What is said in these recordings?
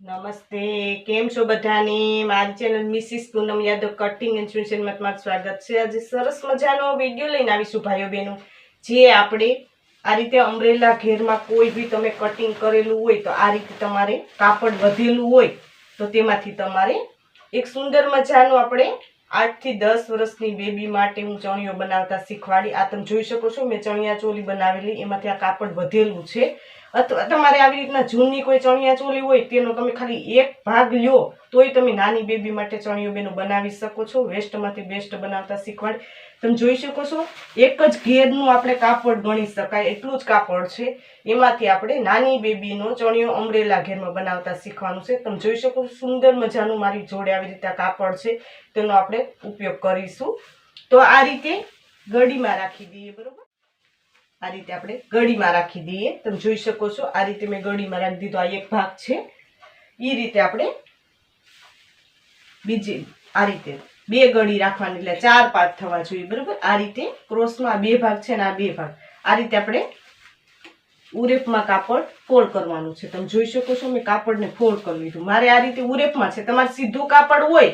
નમસ્તે, કેમ છો બધાની? મારી channel Mrs Poonam Yadav cutting and તમારું સ્વાગત છે. આજે સરસ મજાનો વીડિયો લઈને આવીશું ભાઈઓ બહેનો. જે આપણે આ રીતે અમરેલા ઘેરમાં કોઈ બી તમે કટિંગ કરેલું હોય તો આ રીતે તમારે કાપડ વધેલું હોય તો તેમાંથી તમારે એક સુંદર મજાનું આપણે આઠથી દસ વર્ષની બેબી માટે હું ચણિયો બનાવતા શીખવાડી. આ તમે જોઈ શકો છો, મેં ચણિયા ચોલી બનાવેલી. એમાંથી આ કાપડ વધેલું છે. અથવા તમારે આવી રીતના જૂની કોઈ ચણિયા ચોલી હોય, તેનો તમે ખાલી એક ભાગ લ્યો, તોય તમે નાની બેબી માટે ચણિયો બેનો બનાવી શકો છો વેસ્ટમાંથી બેસ્ટ બનાવતા શીખવાડ. તમે જોઈ શકો છો, એક જ ઘેરનું આપણે કાપડ ગણી શકાય, એટલું જ કાપડ છે. એમાંથી આપણે નાની બેબીનો ચણિયો અમરેલા ઘેરમાં બનાવતા શીખવાનું છે. તમે જોઈ શકો છો, સુંદર મજાનું મારી જોડે આવી રીતે કાપડ છે, તેનો આપણે ઉપયોગ કરીશું. તો આ રીતે ગડીમાં રાખી દઈએ, બરોબર? આ રીતે આપણે ગળીમાં રાખી દઈએ. તમે જોઈ શકો છો, આ રીતે મેં ગળીમાં રાખી દીધો. આ એક ભાગ છે. એ રીતે આપણે બીજી આ રીતે બે ગળી રાખવાની, એટલે ચાર પાર્ટ થવા જોઈએ, બરોબર? આ રીતે ક્રોસમાં બે ભાગ છે ને આ બે ભાગ. આ રીતે આપણે ઉરેપમાં કાપડ ફોલ્ડ કરવાનું છે. તમે જોઈ શકો છો, મેં કાપડને ફોલ્ડ કરી લીધું. મારે આ રીતે ઉરેપમાં છે. તમારે સીધું કાપડ હોય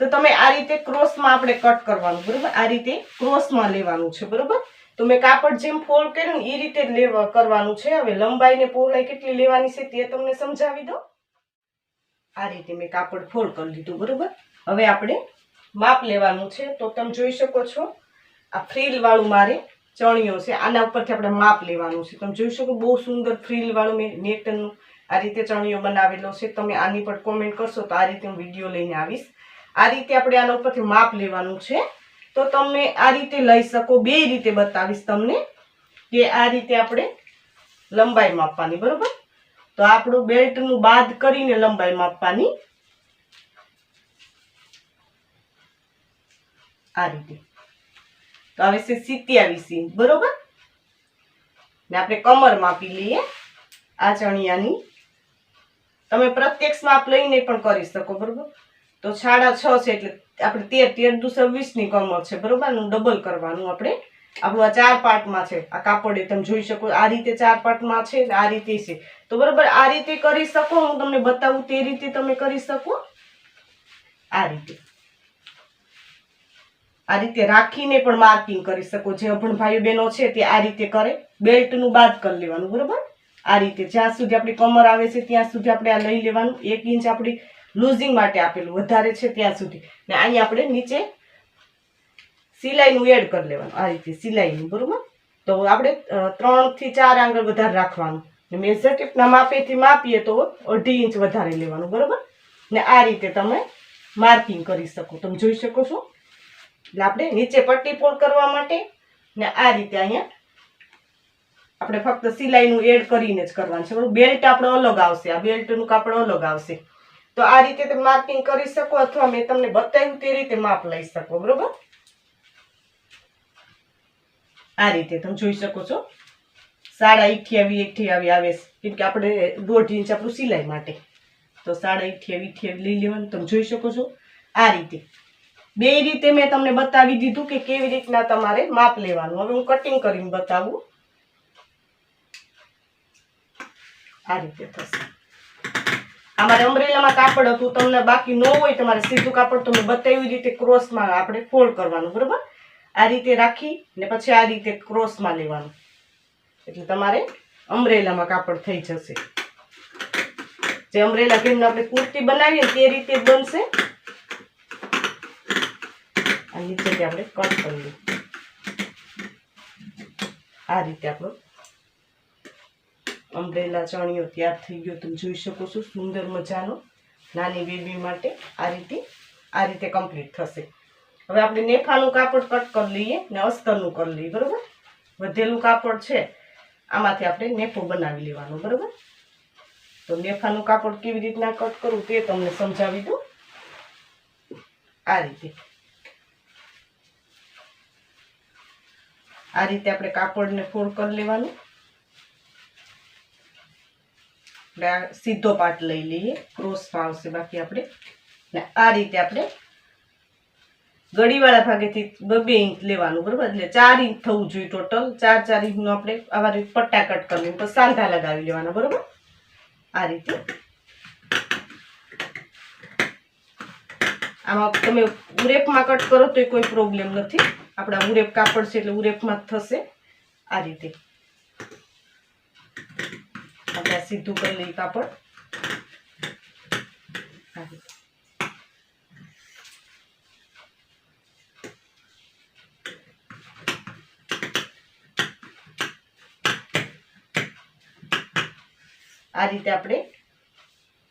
તો તમે આ રીતે ક્રોસમાં આપણે કટ કરવાનું, બરોબર? આ રીતે ક્રોસમાં લેવાનું છે, બરોબર? તો મેં કાપડ જેમ ફોલ્ડ કર્યું એ રીતે જ લેવા કરવાનું છે. હવે લંબાઈ ને પહોળાઈ કેટલી લેવાની છે તે તમને સમજાવી દો આ રીતે મેં કાપડ ફોલ્ડ કરી લીધું, બરોબર? હવે આપણે માપ લેવાનું છે. તો તમે જોઈ શકો છો, આ ફ્રીલવાળું મારે ચણિયો છે. આના ઉપરથી આપણે માપ લેવાનું છે. તમે જોઈ શકો બહુ સુંદર ફ્રીલવાળું મેં નેટનું આ રીતે ચણિયો બનાવેલો છે. તમે આની પર કોમેન્ટ કરશો તો આ રીતે હું વીડિયો લઈને આવીશ. આ રીતે આપણે આના ઉપરથી માપ લેવાનું છે. તો તમે આ રીતે લઈ શકો, બે રીતે બતાવીશ તમને, કે આ રીતે આપણે લંબાઈ માપવાની, બરોબર? તો આપણું બેલ્ટનું બાદ કરીને લંબાઈ માપવાની. આ રીતે. તો હવે છે સિત્યાવીસ ઇંચ, બરોબર? ને આપણે કમર માપી લઈએ, આ ચણિયાની. તમે પ્રત્યક્ષ માપ લઈને પણ કરી શકો, બરોબર? તો સાડા છ છે એટલે આપણે તેર તેર દુ વીસની કમર છે, બરોબર? ડબલ કરવાનું આપણે. આપણું આ ચાર પાર્ટમાં છે. આ કાપડ તમે જોઈ શકો, આ રીતે ચાર પાર્ટમાં છે આ રીતે છે. તો બરોબર, આ રીતે કરી શકો, હું તમને બતાવું તે રીતે તમે કરી શકો. આ રીતે. આ રીતે રાખીને પણ માર્કિંગ કરી શકો. જે અભણ ભાઈઓ બહેનો છે તે આ રીતે કરે. બેલ્ટનું બાદ કરી લેવાનું, બરોબર? આ રીતે જ્યાં સુધી આપણી કમર આવે છે, ત્યાં સુધી આપણે આ લઈ લેવાનું. એક ઇંચ આપણી લૂઝિંગ માટે આપેલું, વધારે છે ત્યાં સુધી. ને અહીંયા આપણે નીચે સિલાઈનું એડ કરી લેવાનું. આ રીતે સિલાઈનું, બરોબર? તો આપણે ત્રણથી ચાર આંગળ વધારે રાખવાનું. ને મેઝર ટેપના માપેથી માપીએ તો અઢી ઇંચ વધારે લેવાનું, બરાબર? ને આ રીતે તમે માર્કિંગ કરી શકો. તમે જોઈ શકો છો? એટલે આપણે નીચે પટ્ટી પોળ કરવા માટે ને આ રીતે અહીંયા આપણે ફક્ત સિલાઈનું એડ કરીને જ કરવાનું છે. બરાબર? બેલ્ટ આપણો અલગ આવશે. આ બેલ્ટનું કાપડ અલગ આવશે. તો આ રીતે તમે માર્કિંગ કરી શકો અથવા મેં તમને બતાવ્યું તે રીતે માપ લઈ શકો, બરોબર? આ રીતે તમે જોઈ શકો છો. સાડા અઠ્યાવી અઠ્યાવી આવે છે. કેમ કે આપણે દોઢ ઇંચ આપણું સિલાઈ માટે. તો સાડા અઠ્યાવી અઠ્યાવી લઈ લેવાનું, તમે જોઈ શકો છો. આ રીતે. બે રીતે મેં તમને બતાવી દીધું કે કેવી રીતના તમારે માપ લેવાનું. હવે હું કટિંગ કરીને બતાવું. આ રીતે થશે. અમારે અમરેલામાં કાપડ હતું, તમને બાકી ન હોય તમારે સીધું કાપડ તો મેં બતાવી રીતે ક્રોસમાં આપણે ફોલ્ડ કરવાનું, બરોબર? આ રીતે રાખી ને પછી આ રીતે ક્રોસમાં લેવાનું. એટલે તમારે અમરેલામાં કાપડ થઈ જશે. જે અમરેલા ઘેરનું આપણે કુર્તી બનાવીએ તે રીતે બનશે. આ નીચેથી આપણે કટ કરી આ રીતે આપણો અમરેલા ચણિયો તૈયાર થઈ ગયો. તમે જોઈ શકો છો સુંદર મજાનો નાની બેબી માટે આ રીતે આ રીતે કમ્પ્લીટ થશે. હવે આપણે નેફાનું કાપડ કટ કરી લઈએ ને અસ્તરનું કરી લઈએ, બરાબર? વધેલું કાપડ છે, આમાંથી આપણે નેફો બનાવી લેવાનું, બરાબર? તો નેફાનું કાપડ કેવી રીતના કટ કરવું તે તમને સમજાવી દઉં. આ રીતે. આ રીતે આપણે કાપડને ફોલ્ડ કરી લેવાનું. આપણે સીધો પાર્ટ લઈ લઈએ ક્રોસમાં આવશે બાકી આપણે ને આ રીતે આપણે ગળીવાળા ભાગેથી બબે ઇંચ લેવાનું, બરોબર? એટલે ચાર ઇંચ થવું જોઈએ ટોટલ ચાર ચાર ઇંચનું આપણે આવા રીતે પટ્ટા કટ કરી તો સાંધા લગાવી લેવાના, બરોબર? આ રીતે. આમાં તમે ઉરેપમાં કટ કરો તો કોઈ પ્રોબ્લેમ નથી. આપણા ઉરેપ કાપડ છે એટલે ઉરેપમાં જ થશે. આ રીતે આપણે આ સીધું કરી લઈએ કાપડ. આ રીતે. આપણે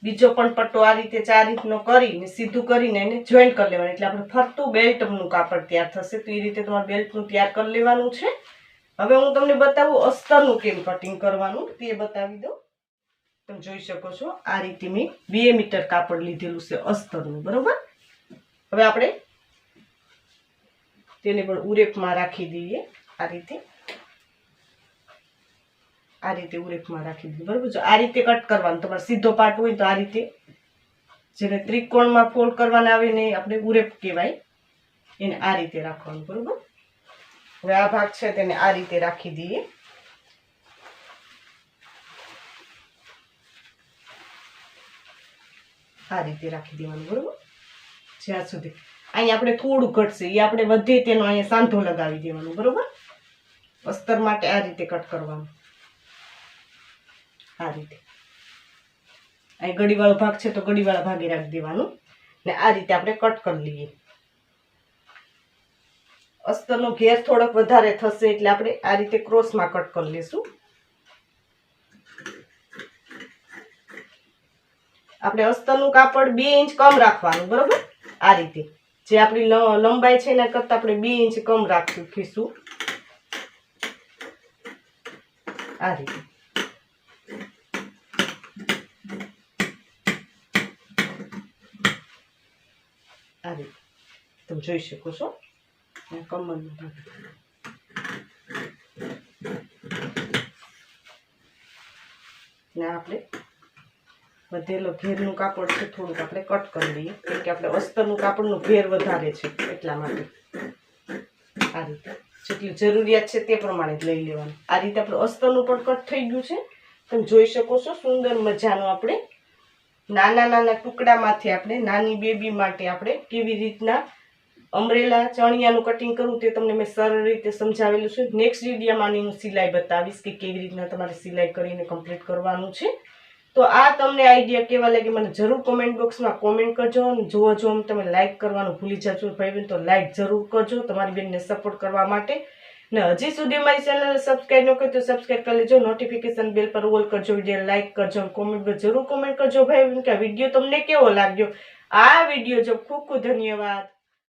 બીજો પણ પટ્ટો આ રીતે ચાર રીતનો કરીને સીધું કરીને એને જોઈન્ટ કરી લેવાનું. એટલે આપણે ફરતું બેલ્ટનું કાપડ તૈયાર થશે. તો એ રીતે તમારે બેલ્ટનું તૈયાર કરી લેવાનું છે. હવે હું તમને બતાવું અસ્તરનું કેમ કટિંગ કરવાનું. તે બતાવી દઉં. તમે જોઈ શકો છો, આ રીતે મેં બે મીટર કાપડ લીધેલું છે અસ્તરનું, બરોબર? હવે આપણે તેને પણ ઉરેપમાં રાખી દઈએ, આ રીતે. આ રીતે ઉરેપમાં રાખી દઈએ, બરોબર? જો આ રીતે કટ કરવાનું, તમારે સીધો પાર્ટ હોય તો આ રીતે. જેને ત્રિકોણમાં ફોલ્ડ કરવાના આવે ને આપણે ઉરેપ કહેવાય, એને આ રીતે રાખવાનું, બરોબર? હવે આ ભાગ છે તેને આ રીતે રાખી દઈએ. આ રીતે રાખી દેવાનું, બરોબર? જ્યાં સુધી અહીંયા આપણે થોડું ઘટશે એ આપણે વધે તેનો અહીંયા સાંધો લગાવી દેવાનો, બરોબર? અસ્તર માટે આ રીતે કટ કરવાનું. આ રીતે. અહીં ગડીવાળો ભાગ છે તો ગળીવાળા ભાગે રાખી દેવાનું. ને આ રીતે આપણે કટ કરી લઈએ. અસ્તરનો ઘેર થોડોક વધારે થશે એટલે આપણે આ રીતે ક્રોસમાં કટ કરી લઈશું આપણે અસ્તરનું કાપડ બે ઇંચ કમ રાખવાનું, બરોબર? આ રીતે. જે આપણી લંબાઈ છે એના કરતાં આપણે બે ઇંચ કમ રાખશું ખીસું. આ રીતે. આ રીતે. તમે જોઈ શકો છો. કમર કમરનો ને આપણે વધેલો ઘેરનું કાપડ છે થોડુંક આપણે કટ કરી લઈએ. કેમ કે આપણે અસ્તરનું કાપડનું ઘેર વધારે છે એટલા માટે. આ રીતે. જેટલી જરૂરિયાત છે તે પ્રમાણે લઈ લેવાનું. આ રીતે આપણે અસ્તરનું પણ કટ થઈ ગયું છે. તમે જોઈ શકો છો, સુંદર મજાનું આપણે નાના નાના ટુકડામાંથી આપણે નાની બેબી માટે આપણે કેવી રીતના અમરેલા ચણિયાનું કટિંગ કરવું તે તમને મેં સરળ રીતે સમજાવેલું છે. નેક્સ્ટ વિડીયામાં આની હું સિલાઈ બતાવીશ કે કેવી રીતના તમારે સિલાઈ કરીને કમ્પ્લીટ કરવાનું છે. તો આ તમને આઈડિયા કેવા લાગે મને જરૂર કોમેન્ટ બોક્સમાં કોમેન્ટ કરજો અને જોવો જો તમે લાઇક કરવાનું ભૂલી જજો ભાઈ બેન તો લાઇક જરૂર કરજો તમારી બેનને સપોર્ટ કરવા માટે. ને હજી સુધી મારી ચેનલને સબસ્ક્રાઈબ ન કરી તો સબસ્ક્રાઈબ કરી લેજો. નોટિફિકેશન બેલ પર ઓલ કરજો, વીડિયો લાઇક કરજો કોમેન્ટ પર જરૂર કોમેન્ટ કરજો ભાઈ બેન કે વીડિયો તમને કેવો લાગ્યો? આ વીડિયો જો ખૂબ ખૂબ ધન્યવાદ.